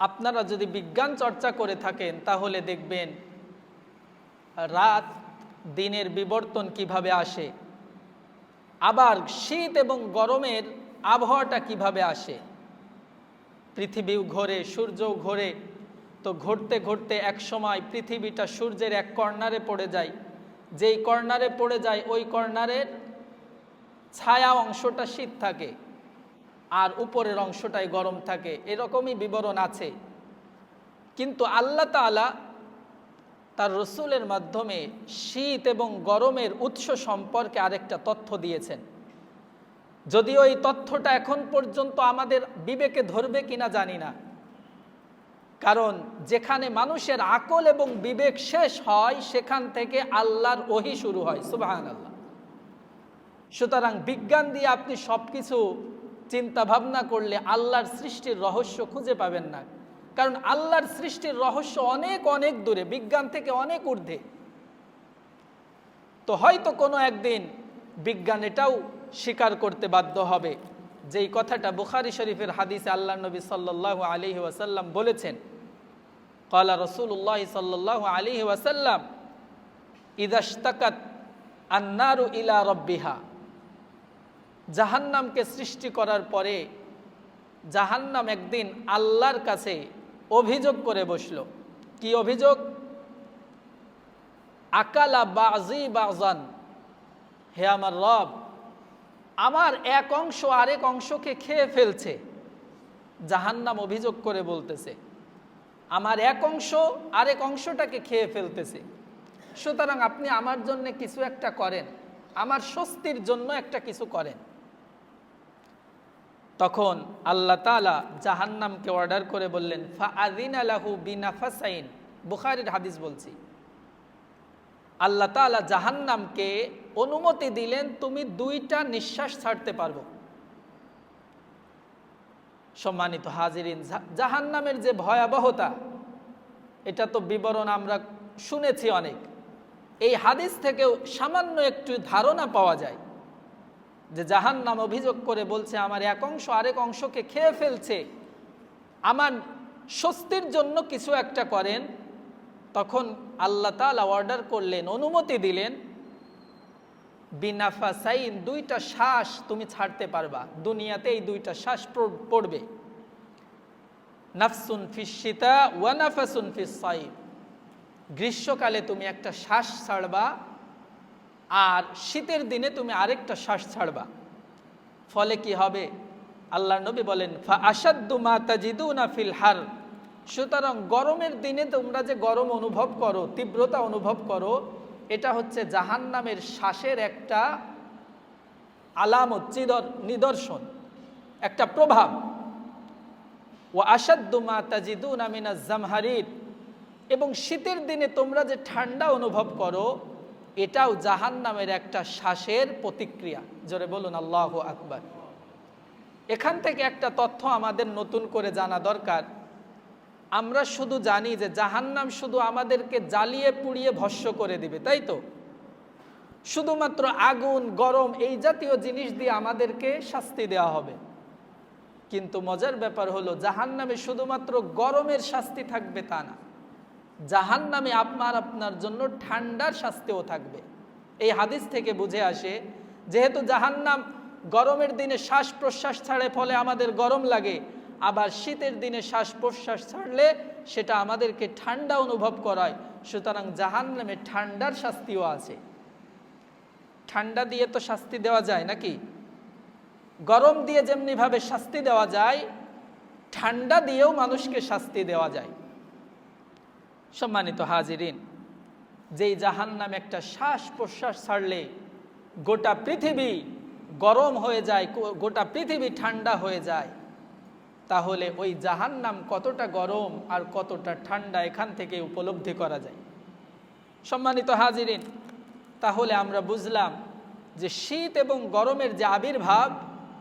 আপনারা যদি বিজ্ঞান চর্চা করে থাকেন, তাহলে দেখবেন রাত দিনের বিবর্তন কীভাবে আসে, আবার শীত এবং গরমের আবহাওয়াটা কীভাবে আসে। পৃথিবীও ঘোরে, সূর্যও ঘোরে, তো ঘুরতে ঘুরতে এক সময় পৃথিবীটা সূর্যের এক কর্নারে পড়ে যায়। যেই কর্নারে পড়ে যায়, ওই কর্নারের ছায়া অংশটা শীত থাকে। আর উপরের অংশটাই গরম থাকে। এরকমই বিবরণ আছে। কিন্তু আল্লাহ তালা তার রসুলের মাধ্যমে শীত এবং গরমের উৎস সম্পর্কে আরেকটা তথ্য দিয়েছেন। যদিও এই তথ্যটা এখন পর্যন্ত আমাদের বিবেকে ধরবে কিনা জানি না। কারণ যেখানে মানুষের আকল এবং বিবেক শেষ হয়, সেখান থেকে আল্লাহর ওহি শুরু হয়। সুবাহান আল্লাহ সুতরাং বিজ্ঞান দিয়ে আপনি সব কিছু চিন্তা ভাবনা করলে আল্লাহর সৃষ্টির রহস্য খুঁজে পাবেন না। কারণ আল্লাহর সৃষ্টির রহস্য অনেক অনেক দূরে, বিজ্ঞান থেকে অনেক ঊর্ধ্বে। তো হয়তো কোনো একদিন বিজ্ঞান এটাও স্বীকার করতে বাধ্য হবে। যেই কথাটা বুখারি শরীফের হাদিসে আল্লাহ নবী সাল্লাহ আলী ওয়াসাল্লাম বলেছেন, কলা রসুল্লাহ সাল্লাহ আলী ওয়াসাল্লাম ইদাস্তাকাত আন্নারু ইলা রব্বিহা। জাহান্নামকে সৃষ্টি করার পরে জাহান্নাম একদিন আল্লাহর কাছে অভিযোগ করে বসল। কি অভিযোগ? আকালা বাজি বাজান। হে আমার রব, আমার এক অংশ আরেক অংশকে খেয়ে ফেলছে। জাহান্নাম অভিযোগ করে বলতেছে, আমার এক অংশ আরেক অংশটাকে খেয়ে ফেলতেছে। সুতরাং আপনি আমার জন্য কিছু একটা করেন, আমার স্বস্তির জন্য একটা কিছু করেন। তখন আল্লাহ তালা জাহান্নামকে অর্ডার করে বললেন ফা আদিন আলাহু বিনাফাসাইন। বুখারির হাদিস বলছি। আল্লাহ তালা জাহান্নামকে অনুমতি দিলেন, তুমি দুইটা নিঃশ্বাস ছাড়তে পারব। সম্মানিত হাজিরিন জাহান্নামের যে ভয়াবহতা, এটা তো বিবরণ আমরা শুনেছি অনেক। এই হাদিস থেকেও সামান্য একটু ধারণা পাওয়া যায়। যে জাহান্নাম অভিযোগ করে বলছে, আমার এক অংশ আরেক অংশকে খেয়ে ফেলছে। আমার স্বস্তির জন্য কিছু একটা করেন। তখন আল্লাহ তালা অর্ডার করলেন, অনুমতি দিলেন বিনাফা সাইন দুইটা শ্বাস তুমি ছাড়তে পারবা। দুনিয়াতে এই দুইটা শ্বাস পড়বে। নাফসুন ফিসিতা ওয়ানাফাসুন ফিস সাইন গ্রীষ্মকালে তুমি একটা শ্বাস ছাড়বা আর শীতের দিনে তুমি আরেকটা শ্বাস ছাড়বা। ফলে কি হবে? আল্লাহ নবী বলেন ফা আসাদ্দু মা তাজিদুনা ফিল হার। সুতরাং গরমের দিনে তোমরা যে গরম অনুভব করো, তীব্রতা অনুভব করো, এটা হচ্ছে জাহান নামের শ্বাসের একটা আলামত, চিদর, নিদর্শন, একটা প্রভাব। ও আসাদ্দুমা তাজিদুন আমিনা জামহারির এবং শীতের দিনে তোমরা যে ঠান্ডা অনুভব করো এটাও জাহান নামের একটা শ্বাসের প্রতিক্রিয়া। জোরে বলুন, আল্লাহ আকবার। এখান থেকে একটা তথ্য আমাদের নতুন করে জানা দরকার। আমরা শুধু জানি যে জাহান্নাম শুধু আমাদেরকে জ্বালিয়ে পুড়িয়ে ভস্য করে দিবে, তাই তো? শুধুমাত্র আগুন, গরম, এই জাতীয় জিনিস দিয়ে আমাদেরকে শাস্তি দেওয়া হবে। কিন্তু মজার ব্যাপার হলো, জাহান্নামে শুধুমাত্র গরমের শাস্তি থাকবে তা না। জাহান নামে আপনার আপনার জন্য ঠান্ডার শাস্তিও থাকবে। এই হাদিস থেকে বুঝে আসে, যেহেতু জাহান্নাম গরমের দিনে শ্বাস প্রশ্বাস ছাড়ে ফলে আমাদের গরম লাগে, আবার শীতের দিনে শ্বাস প্রশ্বাস ছাড়লে সেটা আমাদেরকে ঠান্ডা অনুভব করায়, সুতরাং জাহান নামে ঠান্ডার শাস্তিও আছে। ঠান্ডা দিয়ে তো শাস্তি দেওয়া যায় নাকি? গরম দিয়ে যেমনিভাবে শাস্তি দেওয়া যায়, ঠান্ডা দিয়েও মানুষকে শাস্তি দেওয়া যায়। সম্মানিত হাজিরিন, যেই জাহান নামে একটা শ্বাস প্রশ্বাস ছাড়লে গোটা পৃথিবী গরম হয়ে যায় গোটা পৃথিবী ঠান্ডা হয়ে যায়, তাহলে ওই জাহান নাম কতটা গরম আর কতটা ঠান্ডা এখান থেকে উপলব্ধি করা যায়। সম্মানিত হাজিরিন, তাহলে আমরা বুঝলাম যে শীত এবং গরমের যে আবির্ভাব,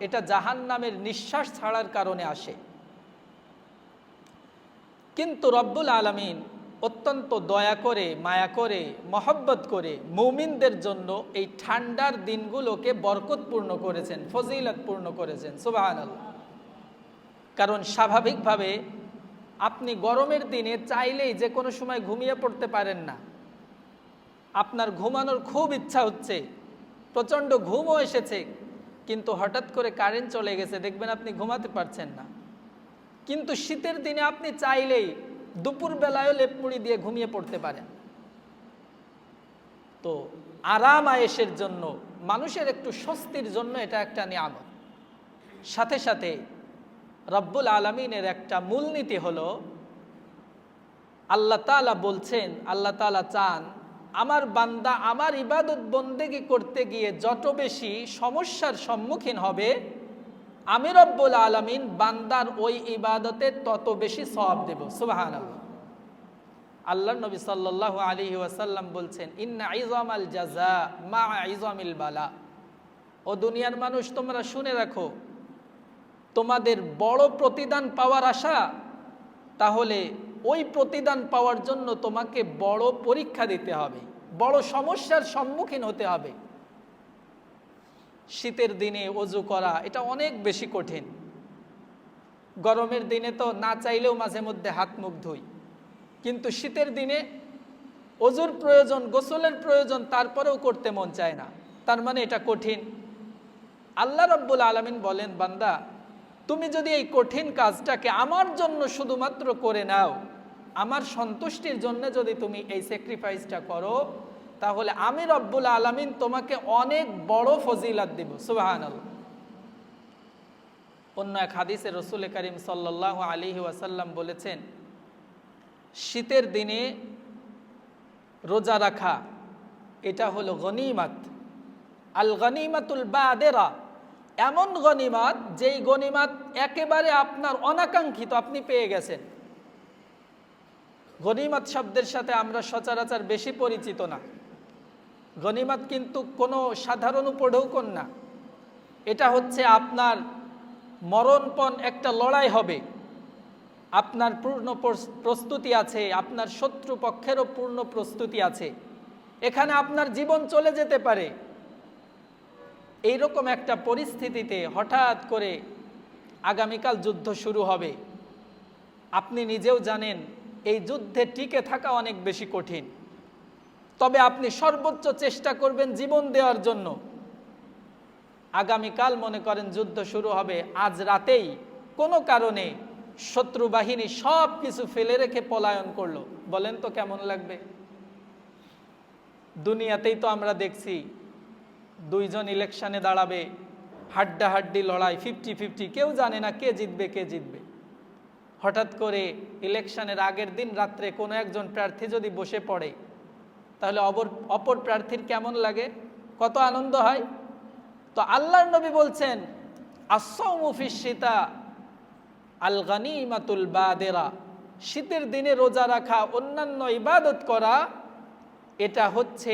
এটা জাহান নামের নিঃশ্বাস ছাড়ার কারণে আসে। কিন্তু রব্বুল আলমিন অত্যন্ত দয়া করে, মায়া করে, মহব্বত করে মৌমিনদের জন্য এই ঠান্ডার দিনগুলোকে বরকতপূর্ণ করেছেন, ফজিলতপূর্ণ করেছেন সুবাহান কারণ স্বাভাবিকভাবে আপনি গরমের দিনে চাইলেই যে কোনো সময় ঘুমিয়ে পড়তে পারেন না। আপনার ঘুমানোর খুব ইচ্ছা হচ্ছে, প্রচণ্ড ঘুমও এসেছে, কিন্তু হঠাৎ করে কারেন্ট চলে গেছে, দেখবেন আপনি ঘুমাতে পারছেন না। কিন্তু শীতের দিনে আপনি চাইলেই দুপুর বেলায়ও লেপমুড়ি দিয়ে ঘুমিয়ে পড়তে পারেন তো আরাম আয়েসের জন্য, মানুষের একটু স্বস্তির জন্য এটা একটা নিয়ামত। সাথে সাথে রব্বুল আলমিনের একটা মূলনীতি হলো, আল্লাহ তালা বলছেন, আল্লাহ তালা চান, আমার বান্দা আমার ইবাদত বন্দেগি করতে গিয়ে যত বেশি সমস্যার সম্মুখীন হবে আমি রব্বুল আলমিন বান্দার ওই ইবাদতে তত বেশি সব দেব সুবাহান আল্লাহ নবী সাল্লাহ আলী ওয়াসাল্লাম বলছেন, ইন্না ইজাম আল জাজা মা ইজামিল বালা। ও দুনিয়ার মানুষ, তোমরা শুনে রাখো, তোমাদের বড় প্রতিদান পাওয়ার আশা, তাহলে ওই প্রতিদান পাওয়ার জন্য তোমাকে বড় পরীক্ষা দিতে হবে, বড় সমস্যার সম্মুখীন হতে হবে। শীতের দিনে অজু করা, এটা অনেক বেশি কঠিন। গরমের দিনে তো না চাইলেও মাঝে মধ্যে হাত মুখ ধুই। কিন্তু শীতের দিনে অজুর প্রয়োজন, গোসলের প্রয়োজন, তারপরেও করতে মন চায় না। তার মানে এটা কঠিন। আল্লাহ রব্বুল আলমিন বলেন, বান্দা, তুমি যদি এই কঠিন কাজটাকে আমার জন্য শুধুমাত্র করে নাও, আমার সন্তুষ্টির জন্য যদি তুমি এই স্যাক্রিফাইসটা করো তাহলে আমি রব্বুল আলমিন তোমাকে অনেক বড় ফজিলাত দিব সুবাহান অন্য এক হাদিসে রসুল করিম সাল্লাহ আলী ওয়াসাল্লাম বলেছেন, শীতের দিনে রোজা রাখা, এটা হলো গনিমাত। আল গনিমাতুল বাদেরা, এমন গনিমাত যেই গনিমাত একেবারে আপনার অনাকাঙ্ক্ষিত, আপনি পেয়ে গেছেন। গনিমাত শব্দের সাথে আমরা সচরাচর বেশি পরিচিত না। গনিমাত কিন্তু কোনো সাধারণ উপঢৌকন না। এটা হচ্ছে আপনার মরণপণ একটা লড়াই হবে। আপনার পূর্ণ প্রস্তুতি আছে, আপনার শত্রু পক্ষেরও পূর্ণ প্রস্তুতি আছে। এখানে আপনার জীবন চলে যেতে পারে। এইরকম একটা পরিস্থিতিতে হঠাৎ করে আগামীকাল যুদ্ধ শুরু হবে। আপনি নিজেও জানেন, এই যুদ্ধে টিকে থাকা অনেক বেশি কঠিন। তবে আপনি সর্বোচ্চ চেষ্টা করবেন জীবন দেওয়ার জন্য। আগামীকাল মনে করেন যুদ্ধ শুরু হবে, আজ রাতেই কোনো কারণে শত্রু বাহিনী সব কিছু ফেলে রেখে পলায়ন করল। বলেন তো কেমন লাগবে? দুনিয়াতেই তো আমরা দেখছি দুইজন ইলেকশনে দাঁড়াবে, হাড্ডাহাড্ডি লড়াই ফিফটি ফিফটি কেউ জানে না কে জিতবে কে জিতবে। হঠাৎ করে ইলেকশনের আগের দিন রাত্রে কোনো একজন প্রার্থী যদি বসে পড়ে তাহলে অপর অপর প্রার্থীর কেমন লাগে? কত আনন্দ হয়? তো আল্লাহর নবী বলছেন আসৌমুফিস সীতা আল গানিমাতুল বাদেরা। শীতের দিনে রোজা রাখা, অন্যান্য ইবাদত করা, এটা হচ্ছে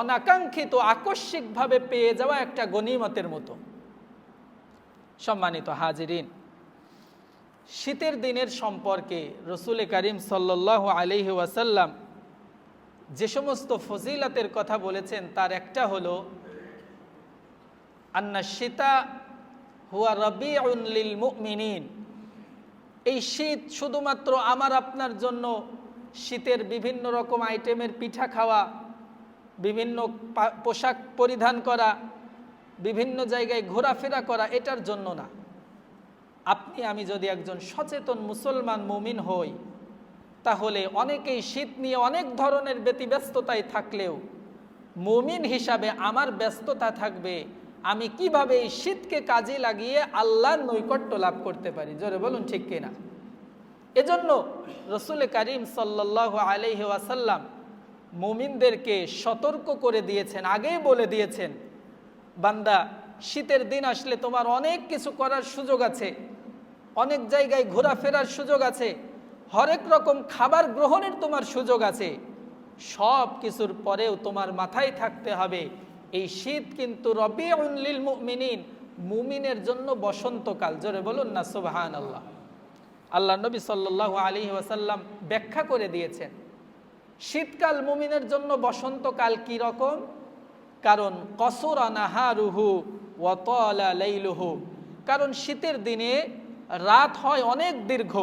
অনাকাঙ্ক্ষিত, আকস্মিকভাবে পেয়ে যাওয়া একটা গনিমতের মতো। সম্মানিত হাজিরিন, শীতের দিনের সম্পর্কে রসুল করিম সাল্লাহ আলহি ওয়াসাল্লাম যে সমস্ত ফজিলাতের কথা বলেছেন, তার একটা হলো, আন্না সীতা হুয়া রবি লিল মুমিনিন। এই শীত শুধুমাত্র আমার আপনার জন্য, শীতের বিভিন্ন রকম আইটেমের পিঠা খাওয়া, বিভিন্ন পোশাক পরিধান করা, বিভিন্ন জায়গায় ঘোরাফেরা করা, এটার জন্য না। আপনি, আমি যদি একজন সচেতন মুসলমান মুমিন হই তাহলে অনেকেই শীত নিয়ে অনেক ধরনের ব্যতিব্যস্ততায় থাকলেও মুমিন হিসাবে আমার ব্যস্ততা থাকবে, আমি কীভাবে এই শীতকে কাজে লাগিয়ে আল্লাহর নৈকট্য লাভ করতে পারি? জোরে বলুন ঠিক কিনা? এজন্য রসুল করিম সাল্লাহ আলহি ওয়াসাল্লাম মুমিনদেরকে সতর্ক করে দিয়েছেন, আগেই বলে দিয়েছেন, বান্দা, শীতের দিন আসলে তোমার অনেক কিছু করার সুযোগ আছে, অনেক জায়গায় ঘোরাফেরার সুযোগ আছে হরেক রকম খাবার গ্রহণের তোমার সুযোগ আছে। সব কিছুর পরেও তোমার মাথায় থাকতে হবে। এই শীত কিন্তু রবি উল্লিল মুমিনিন, মুমিনের জন্য বসন্তকাল। জোরে বলুন না সুবাহান আল্লাহ আল্লাহ নবী সাল্লাহ আলী ওয়াসাল্লাম ব্যাখ্যা করে দিয়েছেন। শীতকাল মুমিনের জন্য বসন্তকাল কি রকম? কারণ কসুরা নাহারুহু ওয়াতলা লাইলুহু। কারণ শীতের দিনে রাত হয় অনেক দীর্ঘ।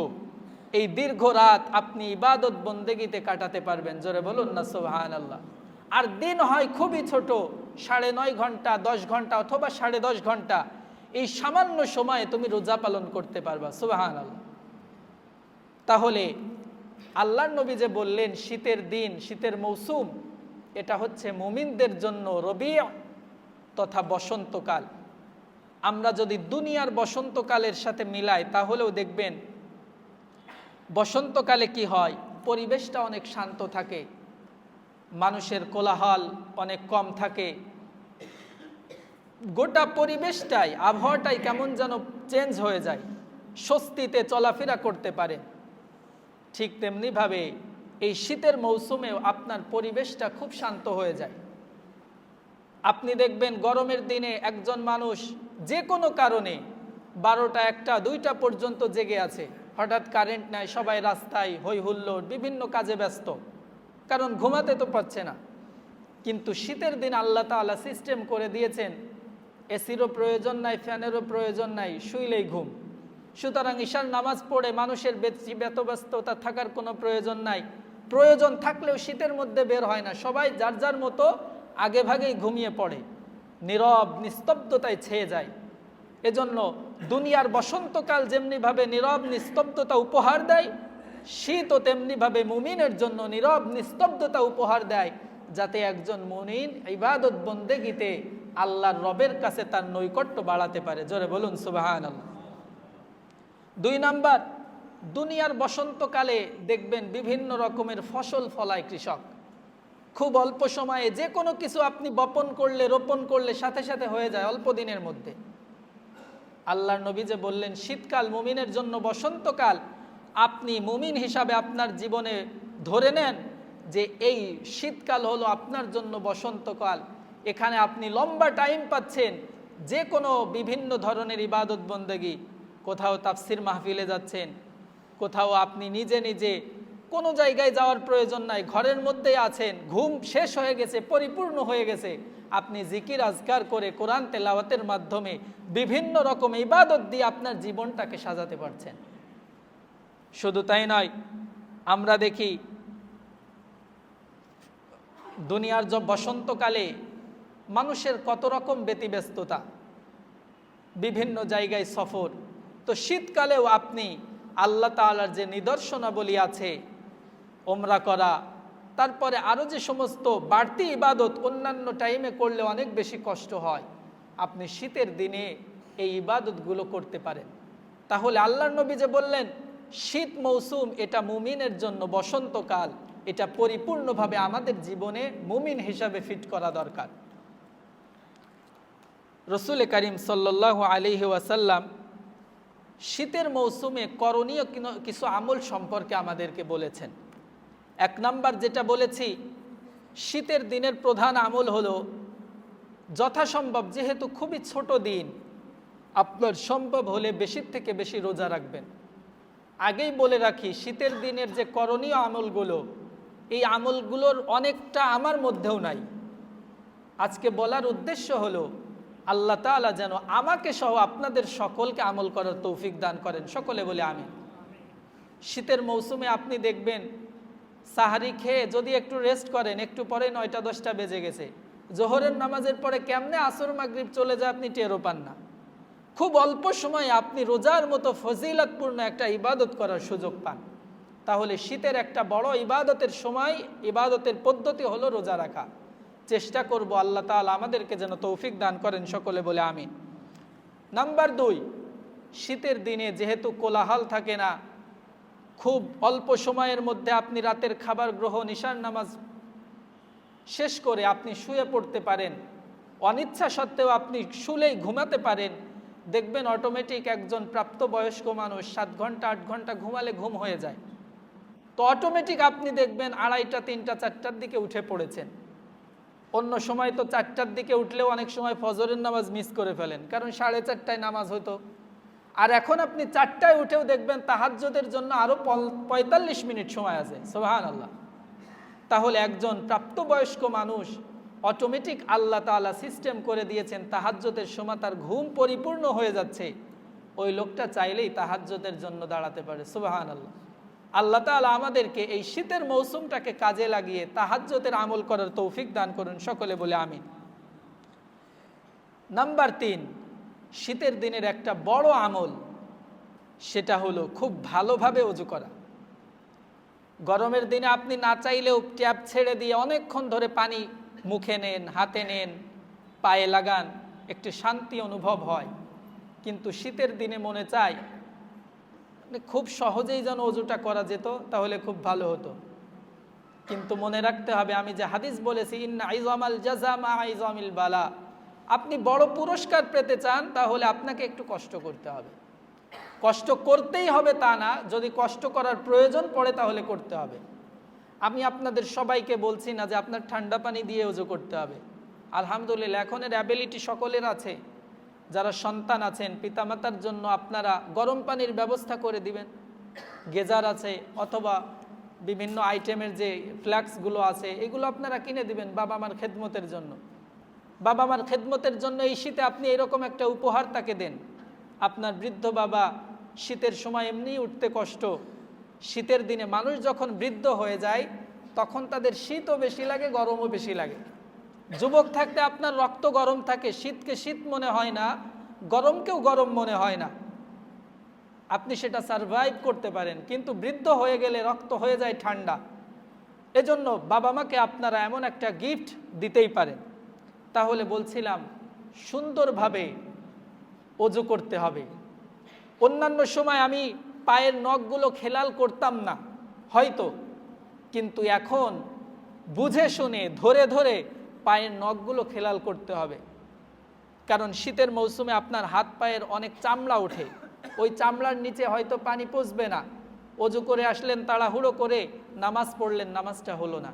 এই দীর্ঘ রাত আপনি ইবাদত বন্দেগিতে কাটাতে পারবেন। জোরে বলুন না সোহান আল্লাহ আর দিন হয় খুবই ছোট, সাড়ে নয় ঘণ্টা, দশ ঘণ্টা অথবা সাড়ে দশ ঘণ্টা। এই সামান্য সময়ে তুমি রোজা পালন করতে পারবা সুবাহান আল্লাহ তাহলে আল্লাহর নবী যে বললেন, শীতের দিন, শীতের মৌসুম, এটা হচ্ছে মুমিনদের জন্য রবি তথা বসন্তকাল। আমরা যদি দুনিয়ার বসন্তকালের সাথে মিলাই, তাহলেও দেখবেন বসন্তকালে কি হয়? পরিবেশটা অনেক শান্ত থাকে। মানুষের কোলাহল অনেক কম থাকে। গোটা পরিবেশটাই, আবহাওয়াটাই কেমন যেন চেঞ্জ হয়ে যায়। স্বস্তিতে চলাফেরা করতে পারে। ঠিক তেমনিভাবে এই শীতের মৌসুমেও আপনার পরিবেশটা খুব শান্ত হয়ে যায়। আপনি দেখবেন গরমের দিনে একজন মানুষ যে কোনো কারণে বারোটা একটা দুইটা পর্যন্ত জেগে আছে। হঠাৎ কারেন্ট নাই, সবাই রাস্তায় হই হুল্লোড়, বিভিন্ন কাজে ব্যস্ত। কারণ ঘুমাতে তো পারছে না। কিন্তু শীতের দিন আল্লাহ তাআলা সিস্টেম করে দিয়েছেন এসিরও প্রয়োজন নাই, ফ্যানেরও প্রয়োজন নাই, শুইলেই ঘুম। সুতরাং ঈশার নামাজ পড়ে মানুষের বেশি ব্যতব্যস্ততা থাকার কোনো প্রয়োজন নাই। প্রয়োজন থাকলেও শীতের মধ্যে বের হয় না, সবাই যার যার মতো আগে ভাগেই ঘুমিয়ে পড়ে। নীরব, নিস্তব্ধতায় ছেয়ে যায়। এজন্য দুনিয়ার বসন্তকাল যেমনিভাবে নীরব নিস্তব্ধতা উপহার দেয় শীতও তেমনিভাবে মুমিনের জন্য নীরব নিস্তব্ধতা উপহার দেয়, যাতে একজন মুমিন ইবাদত বন্দেগিতে আল্লাহর রবের কাছে তার নৈকট্য বাড়াতে পারে। জোরে বলুন সুবাহান আল্লাহ দুই নাম্বার, দুনিয়ার বসন্তকালে দেখবেন বিভিন্ন রকমের ফসল ফলায় কৃষক। খুব অল্প সময়ে যে কোনো কিছু আপনি বপন করলে, রোপণ করলে সাথে সাথে হয়ে যায় অল্প দিনের মধ্যে। আল্লাহর নবী যে বললেন, শীতকাল মুমিনের জন্য বসন্তকাল। আপনি মুমিন হিসাবে আপনার জীবনে ধরে নেন যে এই শীতকাল হলো আপনার জন্য বসন্তকাল। এখানে আপনি লম্বা টাইম পাচ্ছেন যে কোনো বিভিন্ন ধরনের ইবাদত বন্দেগী। কোথাও তাফসির মাহফিলে যাচ্ছেন, কোথাও আপনি নিজে নিজে কোনো জায়গায় যাওয়ার প্রয়োজন নাই, ঘরের মধ্যেই আছেন, ঘুম শেষ হয়ে গেছে, পরিপূর্ণ হয়ে গেছে। আপনি জিকির আজকার করে কোরআন তেলাওয়াতের মাধ্যমে বিভিন্ন রকম ইবাদত দিয়ে আপনার জীবনটাকে সাজাতে পারছেন। শুধু তাই নয়, আমরা দেখি দুনিয়ার যে বসন্তকালে মানুষের কত রকম ব্যতিব্যস্ততা, বিভিন্ন জায়গায় সফর। তো শীতকালেও আপনি আল্লাহ তালার যে নিদর্শনাবলী আছে, ওমরা করা তারপরে আরও যে সমস্ত বাড়তি ইবাদত অন্যান্য টাইমে করলে অনেক বেশি কষ্ট হয়, আপনি শীতের দিনে এই ইবাদতগুলো করতে পারেন। তাহলে আল্লাহর নবী যে বললেন, শীত মৌসুম, এটা মুমিনের জন্য বসন্তকাল, এটা পরিপূর্ণভাবে আমাদের জীবনে মুমিন হিসাবে ফিট করা দরকার। রসুল করিম সাল্লাহ আলিহি ওয়াসাল্লাম শীতের মৌসুমে করণীয় কিছু আমল সম্পর্কে আমাদেরকে বলেছেন। এক নাম্বার যেটা বলেছি, শীতের দিনের প্রধান আমল হলো, যথাসম্ভব যেহেতু খুবই ছোট দিন, আপনার সম্ভব হলে বেশির থেকে বেশি রোজা রাখবেন। আগেই বলে রাখি, শীতের দিনের যে করণীয় আমলগুলো, এই আমলগুলোর অনেকটা আমার মধ্যেও নাই। আজকে বলার উদ্দেশ্য হলো, আল্লাহ তালা যেন আমাকে সহ আপনাদের সকলকে আমল করার তৌফিক দান করেন। সকলে বলে আমি শীতের মৌসুমে আপনি দেখবেন সাহারি খেয়ে যদি একটু রেস্ট করেন, একটু পরে নয়টা, দশটা বেজে গেছে। জোহরের নামাজের পরে কেমনে আসর, মাগরিব চলে যায় আপনি টেরো পান না। খুব অল্প সময়ে আপনি রোজার মতো ফজিলতপূর্ণ একটা ইবাদত করার সুযোগ পান। তাহলে শীতের একটা বড় ইবাদতের সময়, ইবাদতের পদ্ধতি হলো রোজা রাখা। চেষ্টা করব আল্লাহ তালা আমাদেরকে যেন তৌফিক দান করেন, সকলে বলে আমিন। নাম্বার দুই, শীতের দিনে যেহেতু কোলাহাল থাকে না খুব অল্প সময়ের মধ্যে আপনি রাতের খাবার গ্রহণ ঈশান নামাজ শেষ করে আপনি শুয়ে পড়তে পারেন। অনিচ্ছা সত্ত্বেও আপনি শুলেই ঘুমাতে পারেন। দেখবেন অটোমেটিক একজন প্রাপ্তবয়স্ক মানুষ সাত ঘণ্টা, আট ঘণ্টা ঘুমালে ঘুম হয়ে যায়। তো অটোমেটিক আপনি দেখবেন আড়াইটা, তিনটা, চারটার দিকে উঠে পড়েছেন। অন্য সময় তো চারটার দিকে উঠলেও অনেক সময় ফজরের নামাজ মিস করে ফেলেন। কারণ সাড়ে চারটায় নামাজ হতো আর এখন আপনি চারটায় উঠেও দেখবেন তাহাজ্যদের জন্য আরও পঁয়তাল্লিশ মিনিট সময় আছে সোহান আল্লাহ তাহলে একজন প্রাপ্তবয়স্ক মানুষ অটোমেটিক আল্লাহ তালা সিস্টেম করে দিয়েছেন তাহাজ্যতের সময় তার ঘুম পরিপূর্ণ হয়ে যাচ্ছে। ওই লোকটা চাইলেই তাহাজ্যতের জন্য দাঁড়াতে পারে সুবাহান আল্লাহ আল্লাহ তাআলা আমাদেরকে এই শীতের মৌসুমটাকে কাজে লাগিয়ে তাহাজ্জতের আমল করার তৌফিক দান করুন, সকলে বলে আমিন। নাম্বার তিন শীতের দিনের একটা বড় আমল, সেটা হলো খুব ভালোভাবে অজু করা। গরমের দিনে আপনি না চাইলেও ট্যাপ ছেড়ে দিয়ে অনেকক্ষণ ধরে পানি মুখে নেন, হাতে নেন, পায়ে লাগান, একটি শান্তি অনুভব হয়। কিন্তু শীতের দিনে মনে চায় খুব সহজেই যেন অজুটা করা যেত, তাহলে খুব ভালো হতো। কিন্তু মনে রাখতে হবে, আমি যে হাদিস বলেছি, ইন্না আইজামাল জাজামা আইজামিল বালা। আপনি বড় পুরস্কার পেতে চান, তাহলে আপনাকে একটু কষ্ট করতে হবে। কষ্ট করতেই হবে তা না, যদি কষ্ট করার প্রয়োজন পড়ে তাহলে করতে হবে। আমি আপনাদের সবাইকে বলছি না যে আপনার ঠান্ডা পানি দিয়ে উজু করতে হবে। আলহামদুলিল্লাহ এখনের অ্যাবিলিটি সকলের আছে। যারা সন্তান আছেন, পিতামাতার জন্য আপনারা গরম পানির ব্যবস্থা করে দিবেন। গেজার আছে, অথবা বিভিন্ন আইটেমের যে ফ্ল্যাক্সগুলো আছে, এগুলো আপনারা কিনে দিবেন বাবা মার খেদমতের জন্য। বাবা মার খেদমতের জন্য এই শীতে আপনি এরকম একটা উপহার তাকে দেন। আপনার বৃদ্ধ বাবা শীতের সময় এমনি উঠতে কষ্ট। শীতের দিনে মানুষ যখন বৃদ্ধ হয়ে যায়, তখন তাদের শীতও বেশি লাগে, গরমও বেশি লাগে। যুবক থাকতে আপনার রক্ত গরম থাকে, শীতকে শীত মনে হয় না, গরমকেও গরম মনে হয় না। আপনি সেটা সারভাইভ করতে পারেন, কিন্তু বৃদ্ধ হয়ে গেলে রক্ত হয়ে যায় ঠান্ডা। এজন্য বাবা মাকে আপনারা এমন একটা গিফট দিতেই পারেন। তাহলে বলছিলাম, সুন্দরভাবে অজু করতে হবে। অন্যান্য সময় আমি পায়ের নখগুলো খেলাল করতাম না, হয়তো। কিন্তু এখন বুঝে শুনে, ধরে ধরে পায়ের নখগুলো খেলাল করতে হবে। কারণ শীতের মৌসুমে আপনার হাত পায়ের অনেক চামড়া ওঠে। ওই চামড়ার নিচে হয়তো পানি পচবে না। অজু করে আসলেন, তাড়াহুড়ো করে নামাজ পড়লেন, নামাজটা হলো না।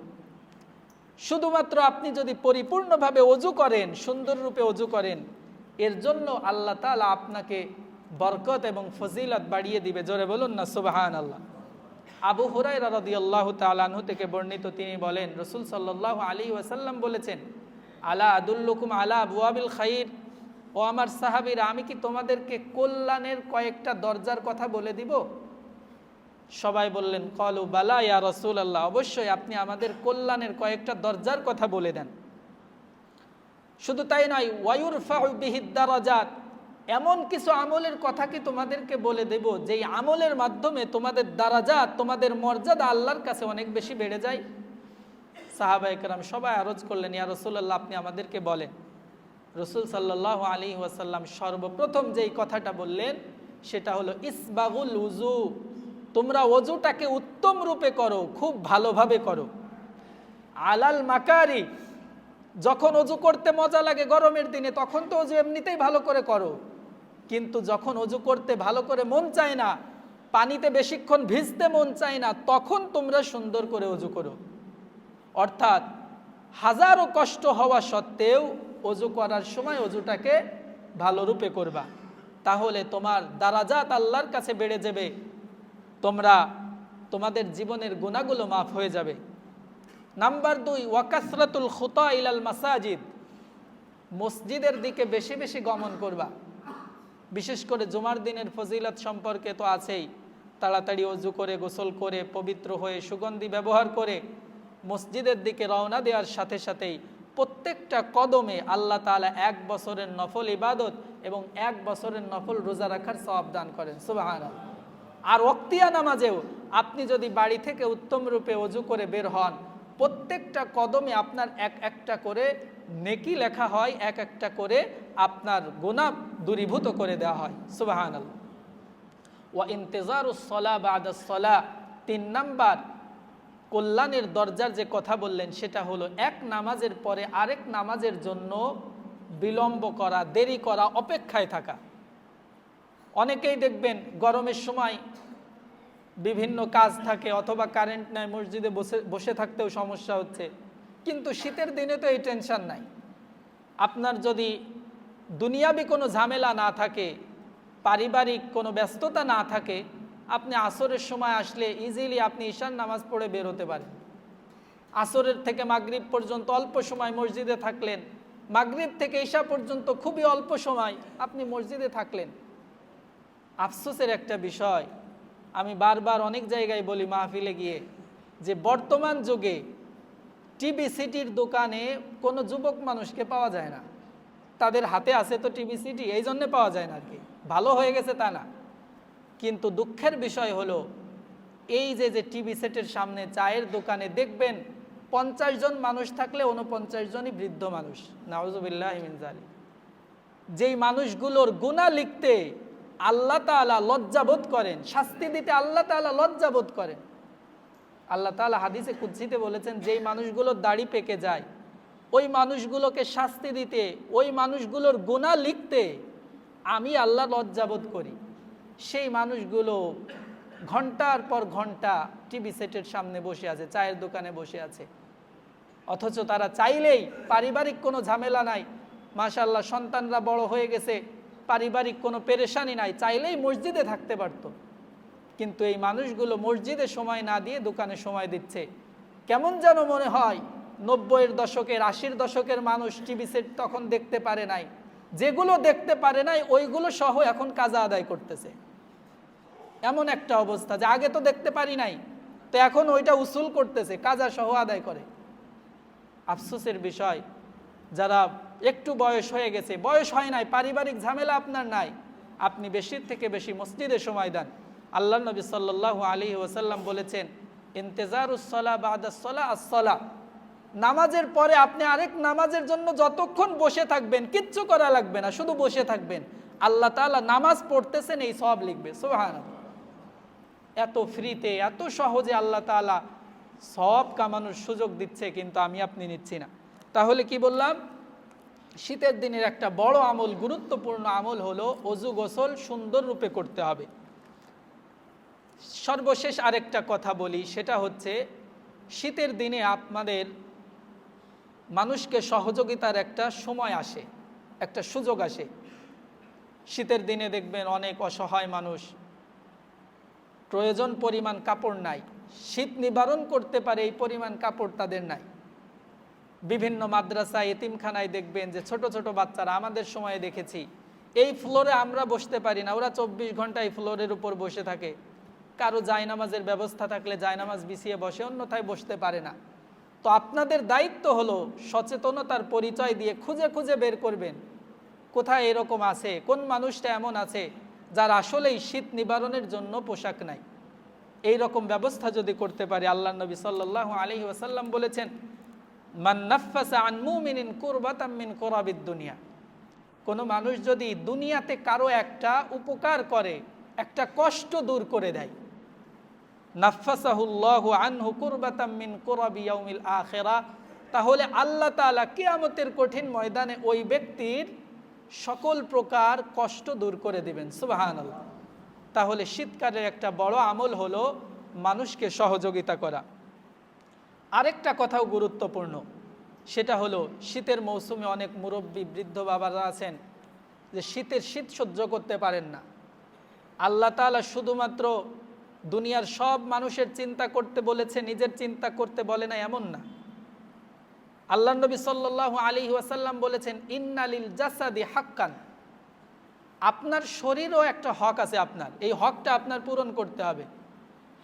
শুধুমাত্র আপনি যদি পরিপূর্ণভাবে অজু করেন, সুন্দর রূপে অজু করেন, এর জন্য আল্লাহ তালা আপনাকে বরকত এবং ফজিলত বাড়িয়ে দিবে। জোরে বলুন না সুবাহান আল্লাহ আবু হুরাই রাদি আল্লাহ তালাহু থেকে বর্ণিত তিনি বলেন, রসুল সাল্লাহ আলী ওয়াসাল্লাম বলেছেন, আলা আদুল্লুকুম আলা আবু আবিল খাইর? ও আমার সাহাবিরা, আমি কি তোমাদেরকে কল্যাণের কয়েকটা দরজার কথা বলে দিব? সবাই বললেন, কলু বালা ইয়া রসুল আল্লাহ অবশ্যই আপনি আমাদের কল্যাণের কয়েকটা দরজার কথা বলে দেন। শুধু তাই নয় ওয়ায়ুর ফাহিদ্দারাজাত এমন কিছু আমলের কথা কি তোমাদেরকে বলে দেব, যেই আমলের মাধ্যমে তোমাদের দারাজাত, তোমাদের মর্যাদা আল্লাহর কাছে অনেক বেশি বেড়ে যায়? সাহাবা একরাম সবাই আরজ করলেন, ইয়া রসুল্লাহ আপনি আমাদেরকে বলেন। রসুল সাল্লাহ আলী ওয়াসাল্লাম সর্বপ্রথম যেই কথাটা বললেন, সেটা হলো, ইসবাগুল উজু তোমরা অজুটাকে উত্তম রূপে করো, খুব ভালোভাবে করো। আলাল মাকারি, যখন অজু করতে মজা লাগে গরমের দিনে, তখন তো অজু এমনিতেই ভালো করে করো। কিন্তু যখন অজু করতে ভালো করে মন চায় না, পানিতে বেশিক্ষণ ভিজতে মন চায় না, তখন তোমরা সুন্দর করে অজু করো। অর্থাৎ হাজারো কষ্ট হওয়া সত্ত্বেও অজু করার সময় অজুটাকে ভালো রূপে করবা। তাহলে তোমার দারাজাত আল্লাহর কাছে বেড়ে যাবে। তোমরা তোমাদের জীবনের গুণাগুলো মাফ হয়ে যাবে। নাম্বার দুই, ওয়াকাসরাতুল খুতা ইলাল মাসাজিদ। মসজিদের দিকে বেশি বেশি গমন করবা। বিশেষ করে জুমার দিনের ফজিলত সম্পর্কে তো আছেই। তাড়াতাড়ি অজু করে, গোসল করে, পবিত্র হয়ে সুগন্ধি ব্যবহার করে মসজিদের দিকে রওনা দেওয়ার সাথে সাথেই প্রত্যেকটা কদমে আল্লাহ তালা এক বছরের নফল ইবাদত এবং এক বছরের নফল রোজা রাখার সব দান করেন। সুবাহান আর অক্তিয়া নামাজেও আপনি যদি বাড়ি থেকে উত্তম রূপে অজু করে বের হন, প্রত্যেকটা কদমে আপনার এক একটা করে নেকি লেখা হয়, এক একটা করে আপনার গোনা দূরীভূত করে দেওয়া হয়। সুবাহান ওয়া ইন্তেজারুসলা বাদাসলা তিন নাম্বার কল্যাণের দরজার যে কথা বললেন, সেটা হলো এক নামাজের পরে আরেক নামাজের জন্য বিলম্ব করা, দেরি করা, অপেক্ষায় থাকা। অনেকেই দেখবেন গরমের সময় বিভিন্ন কাজ থাকে অথবা কারেন্ট নাই, মসজিদে বসে বসে থাকতেও সমস্যা হচ্ছে। কিন্তু শীতের দিনে তো এই টেনশন নাই। আপনার যদি দুনিয়াবি কোনো ঝামেলা না থাকে, পারিবারিক কোনো ব্যস্ততা না থাকে, আপনি আসরের সময় আসলে ইজিলি আপনি ঈশান নামাজ পড়ে বের হতে পারেন। আসরের থেকে মাগরিব পর্যন্ত অল্প সময় মসজিদে থাকলেন। মাগরিব থেকে ঈশা পর্যন্ত খুবই অল্প সময় আপনি মসজিদে থাকলেন। আফসোসের একটা বিষয়। আমি বারবার অনেক জায়গায় বলি মাহফিলে গিয়ে যে বর্তমান যুগে টিভি সিটির দোকানে কোনো যুবক মানুষকে পাওয়া যায় না। তাদের হাতে আছে তো টিভি সিটি, এই জন্যে পাওয়া যায় না আর কি। ভালো হয়ে গেছে তা না। কিন্তু দুঃখের বিষয় হলো, এই যে যে টিভি সেটের সামনে চায়ের দোকানে দেখবেন পঞ্চাশ জন মানুষ থাকলে উনপঞ্চাশ জনই বৃদ্ধ মানুষ। নাওজুবিল্লাহ জালি যেই মানুষগুলোর গুণা লিখতে আল্লাহ তালা লজ্জাবোধ করেন, শাস্তি দিতে আল্লাহ তালা লজ্জাবোধ করেন। আল্লাহ তালা হাদিসে কুৎসিতে বলেছেন, যেই মানুষগুলোর দাড়ি পেকে যায়, ওই মানুষগুলোকে শাস্তি দিতে, ওই মানুষগুলোর গুণা লিখতে আমি আল্লাহ লজ্জাবোধ করি। সেই মানুষগুলো ঘণ্টার পর ঘণ্টা টিভি সেটের সামনে বসে আছে, চায়ের দোকানে বসে আছে। অথচ তারা চাইলেই পারিবারিক কোনো ঝামেলা নাই। মাশাল্লাহ সন্তানরা বড় হয়ে গেছে পারিবারিক কোনো পেরেশানি নাই, চাইলেই মসজিদে থাকতে পারত। কিন্তু এই মানুষগুলো মসজিদে সময় না দিয়ে দোকানে সময় দিচ্ছে। কেমন যেন মনে হয়, নব্বইয়ের দশকের, আশির দশকের মানুষ টিভি সেট তখন দেখতে পারে নাই। যেগুলো দেখতে পারে নাই, ওইগুলো সহ এখন কাজা আদায় করতেছে। এমন একটা অবস্থা যে আগে তো দেখতে পারি নাই, তো এখন ওইটা উসুল করতেছে, কাজা সহ আদায় করে। আফসোসের বিষয়, যারা একটু বয়স হয়ে গেছে, বয়স হয় নাই, পারিবারিক ঝামেলা আপনার নাই। আপনি বেশির থেকে বেশি মসজিদে সময় দেন। আল্লাহ নবী সাল্লাহ আলী ওসাল্লাম বলেছেন ইন্তেজারুসলা বাদাসলা আসলা নামাজের পরে আপনি আরেক নামাজের জন্য যতক্ষণ বসে থাকবেন, কিচ্ছু করা লাগবে না, শুধু বসে থাকবেন। আল্লাহ তালা নামাজ পড়তেছেন, এই সব লিখবে সোহান এত ফ্রিতে, এত সহজে আল্লাহ তালা সব কামানোর সুযোগ দিচ্ছে, কিন্তু আমি আপনি নিচ্ছি না। তাহলে কি বললাম? শীতের দিনের একটা বড় আমল, গুরুত্বপূর্ণ আমল হলো অজু গোসল সুন্দর রূপে করতে হবে। সর্বশেষ আরেকটা কথা বলি, সেটা হচ্ছে শীতের দিনে আপনাদের মানুষকে সহযোগিতার একটা সময় আসে, একটা সুযোগ আসে। শীতের দিনে দেখবেন অনেক অসহায় মানুষ, প্রয়োজন পরিমাণ কাপড় নাই, শীত নিবারণ করতে পারে এই পরিমাণ কাপড় তাদের নাই। বিভিন্ন মাদ্রাসা, এতিমখানায় দেখবেন যে ছোট ছোট বাচ্চারা, আমাদের সময়ে দেখেছি, এই ফ্লোরে আমরা বসতে পারি না। ওরা চব্বিশ ঘণ্টা এই ফ্লোরের উপর বসে থাকে। কারও জায়নামাজের ব্যবস্থা থাকলে জায়নামাজ বিছিয়ে বসে, অন্যথায় বসতে পারে না। তো আপনাদের দায়িত্ব হলো সচেতনতার পরিচয় দিয়ে খুঁজে খুঁজে বের করবেন, কোথায় এরকম আছে, কোন মানুষটা এমন আছে যার আসলেই শীত নিবারণের জন্য পোশাক নাই। এই রকম ব্যবস্থা যদি করতে পারে আল্লাহ নবী সাল্লাহ আলহি ওয়াসাল্লাম বলেছেন মান্নাফাসা আনমুমিন কুরবাতাম্মিন কোরাবিদ দুনিয়া। কোনো মানুষ যদি দুনিয়াতে কারও একটা উপকার করে, একটা কষ্ট দূর করে দেয়, নাফাসাহুল্লাহ আনহু কুরবাতাম্মিন কোরাবি ইয়াউমিল আখেরা, তাহলে আল্লাহ তালা কিয়ামতের কঠিন ময়দানে ওই ব্যক্তির সকল প্রকার কষ্ট দূর করে দিবেন। সুবাহান আল্লাহ তাহলে শীতকালের একটা বড় আমল হলো মানুষকে সহযোগিতা করা। আরেকটা কথাও গুরুত্বপূর্ণ, সেটা হলো শীতের মৌসুমে অনেক মুরব্বী বৃদ্ধ বাবারা আছেন যে শীতের শীত সহ্য করতে পারেন না। আল্লাহ তালা শুধুমাত্র দুনিয়ার সব মানুষের চিন্তা করতে বলেছে, নিজের চিন্তা করতে বলে না, এমন না। আল্লাহ নবী সাল্লাহ আলী ওয়াসাল্লাম বলেছেন, ইন্নালিল জাসাদি হাক্কান। আপনার শরীরও একটা হক আছে আপনার, এই হকটা আপনার পূরণ করতে হবে।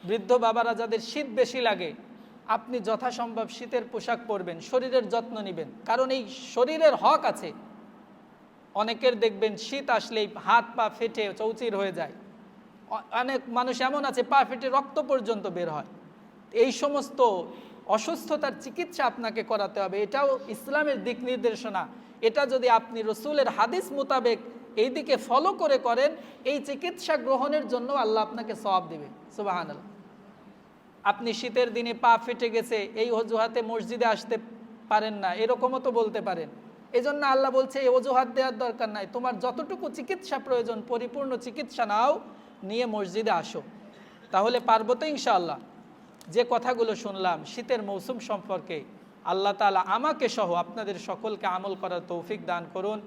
বৃদ্ধ বাবারা যাদের শীত বেশি লাগে আপনি যথাসম্ভব শীতের পোশাক পরবেন, শরীরের যত্ন নেবেন। কারণ এই শরীরের হক আছে। অনেকের দেখবেন শীত আসলেই হাত পা ফেটে চৌচির হয়ে যায়। অনেক মানুষ এমন আছে, পা ফেটে রক্ত পর্যন্ত বের হয়। এই সমস্ত অসুস্থতার চিকিৎসা আপনাকে করাতে হবে। এটাও ইসলামের দিক নির্দেশনা। এটা যদি আপনি রসুলের হাদিস মোতাবেক এই দিকে ফলো করে করেন, এই চিকিৎসা গ্রহণের জন্য আল্লাহ আপনাকে সব দেবে। সুবাহান আপনি শীতের দিনে পা ফেটে গেছে, এই অজুহাতে মসজিদে আসতে পারেন না, এরকমও তো বলতে পারেন। এই জন্য আল্লাহ বলছে, এই অজুহাত দেওয়ার দরকার নাই, তোমার যতটুকু চিকিৎসা প্রয়োজন, পরিপূর্ণ চিকিৎসা নাও, নিয়ে মসজিদে আসো। তাহলে পারব তো ইনশাআল্লাহ। যে কথাগুলো শুনলাম, শীতের মৌসুম সম্পর্কে, আল্লাহ তালা আমাকে সহ আপনাদের সকলকে আমল করার তৌফিক দান করুন।